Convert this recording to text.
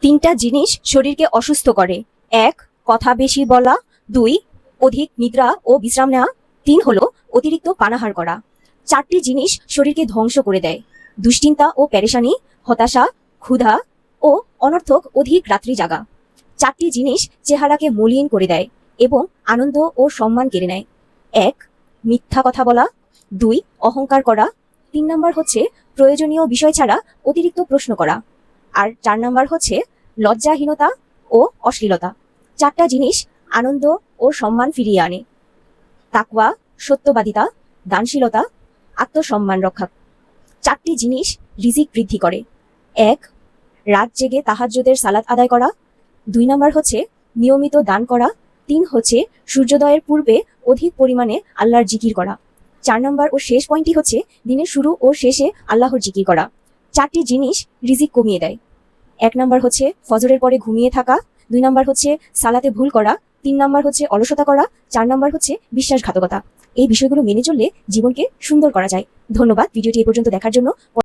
তিনটা জিনিস শরীরকে অসুস্থ করে। এক, কথা বেশি বলা। দুই, অধিক নিদ্রা ও বিশ্রাম নেওয়া। তিন হলো অতিরিক্ত পানাহার করা। চারটি জিনিস শরীরকে ধ্বংস করে দেয়। দুশ্চিন্তা ও প্যারেশানি হতাশা, ক্ষুধা ও অনর্থক অধিক রাত্রি জাগা। চারটি জিনিস চেহারাকে মলিন করে দেয় এবং আনন্দ ও সম্মান কেড়ে নেয়। এক, মিথ্যা কথা বলা। দুই, অহংকার করা। তিন নম্বর হচ্ছে প্রয়োজনীয় বিষয় ছাড়া অতিরিক্ত প্রশ্ন করা। আর চার নাম্বার হচ্ছে লজ্জাহীনতা ও অশ্লীলতা। চারটা জিনিস আনন্দ ও সম্মান ফিরিয়ে আনে। তাকওয়া, সত্যবাদিতা, দানশীলতা, আত্মসম্মান রক্ষা। চারটি জিনিস রিজিক বৃদ্ধি করে। এক, রাত জেগে তাহাজ্জুদের সালাত আদায় করা। দুই নাম্বার হচ্ছে নিয়মিত দান করা। তিন হচ্ছে সূর্যোদয়ের পূর্বে অধিক পরিমাণে আল্লাহর জিকির করা। চার নাম্বার ও শেষ পয়েন্টটি হচ্ছে দিনের শুরু ও শেষে আল্লাহর জিকির করা। চারটি জিনিস রিজিক কমিয়ে দেয়। এক নাম্বার হচ্ছে ফজরের পরে ঘুমিয়ে থাকা, দুই নাম্বার হচ্ছে সালাতে ভুল করা, তিন নাম্বার হচ্ছে অলসতা করা, চার নাম্বার হচ্ছে বিশ্বাসঘাতকতা। এই বিষয়গুলো মেনে চললে জীবনকে সুন্দর করা যায়। ধন্যবাদ, ভিডিওটি এ পর্যন্ত দেখার জন্য।